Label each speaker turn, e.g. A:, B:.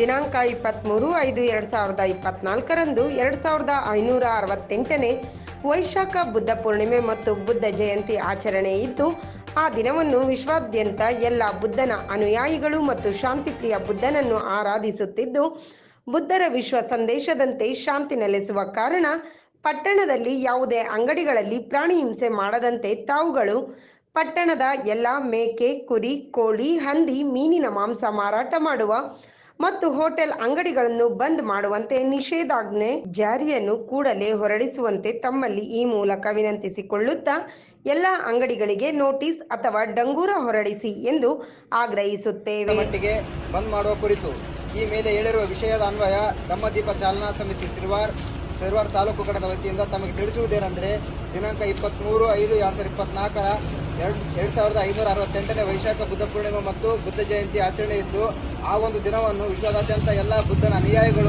A: ದಿನಾಂಕ ಇಪ್ಪತ್ತ್ಮೂರು ಐದು ಎರಡು ಸಾವಿರದ ಇಪ್ಪತ್ನಾಲ್ಕರಂದು ಎರಡು ಸಾವಿರದ ಐನೂರ ಅರವತ್ತೆಂಟನೇ ವೈಶಾಖ ಬುದ್ಧ ಪೂರ್ಣಿಮೆ ಮತ್ತು ಬುದ್ಧ ಜಯಂತಿ ಆಚರಣೆ ಇದ್ದು, ಆ ದಿನವನ್ನು ವಿಶ್ವಾದ್ಯಂತ ಎಲ್ಲ ಬುದ್ಧನ ಅನುಯಾಯಿಗಳು ಮತ್ತು ಶಾಂತಿಪ್ರಿಯ ಬುದ್ಧನನ್ನು ಆರಾಧಿಸುತ್ತಿದ್ದು, ಬುದ್ಧರ ವಿಶ್ವ ಸಂದೇಶದಂತೆ ಶಾಂತಿ ನೆಲೆಸುವ ಕಾರಣ ಪಟ್ಟಣದಲ್ಲಿ ಯಾವುದೇ ಅಂಗಡಿಗಳಲ್ಲಿ ಪ್ರಾಣಿ ಹಿಂಸೆ ಮಾಡದಂತೆ ತಾವುಗಳು ಪಟ್ಟಣದ ಎಲ್ಲ ಮೇಕೆ, ಕುರಿ, ಕೋಳಿ, ಹಂದಿ, ಮೀನಿನ ಮಾಂಸ ಮಾರಾಟ ಮಾಡುವ ಮತ್ತು ಹೋಟೆಲ್ ಅಂಗಡಿಗಳನ್ನು ಬಂದ್ ಮಾಡುವಂತೆ ನಿಷೇಧಾಜ್ಞೆ ಜಾರಿಯನ್ನು ಕೂಡಲೇ ಹೊರಡಿಸುವಂತೆ ತಮ್ಮಲ್ಲಿ ಈ ಮೂಲಕ ವಿನಂತಿಸಿಕೊಳ್ಳುತ್ತಾ ಎಲ್ಲ ಅಂಗಡಿಗಳಿಗೆ ನೋಟಿಸ್ ಅಥವಾ ಡಂಗೂರ ಹೊರಡಿಸಿ ಎಂದು ಆಗ್ರಹಿಸುತ್ತೇವೆ.
B: ಬಂದ್ ಮಾಡುವ ಕುರಿತು ಈ ಮೇಲೆ ಹೇಳಿರುವ ವಿಷಯದ ಅನ್ವಯ ದೀಪ ಚಾಲನಾ ಸಮಿತಿ ಸಿರ್ವಾರ್ ಸಿರ್ವಾರ್ ತಾಲೂಕು ಘಟಕದ ವತಿಯಿಂದ ತಮಗೆ ತಿಳಿಸುವುದೇನೆಂದರೆ ದಿನಾಂಕ ಇಪ್ಪತ್ತ್ಮೂರು ಐದು ಎರಡು ಸಾವಿರದ ಇಪ್ಪತ್ನಾಲ್ಕರ ಎರಡು ಎರಡು ಸಾವಿರದ ಐನೂರ ಅರವತ್ತೆಂಟನೇ ವೈಶಾಖ ಬುದ್ಧ ಪೂರ್ಣಿಮೆ ಮತ್ತು ಬುದ್ಧ ಜಯಂತಿ ಆಚರಣೆ ಇದ್ದು ಆ ಒಂದು ದಿನವನ್ನು ವಿಶ್ವದಾದ್ಯಂತ ಎಲ್ಲ ಬುದ್ಧನ ಅನುಯಾಯಿಗಳು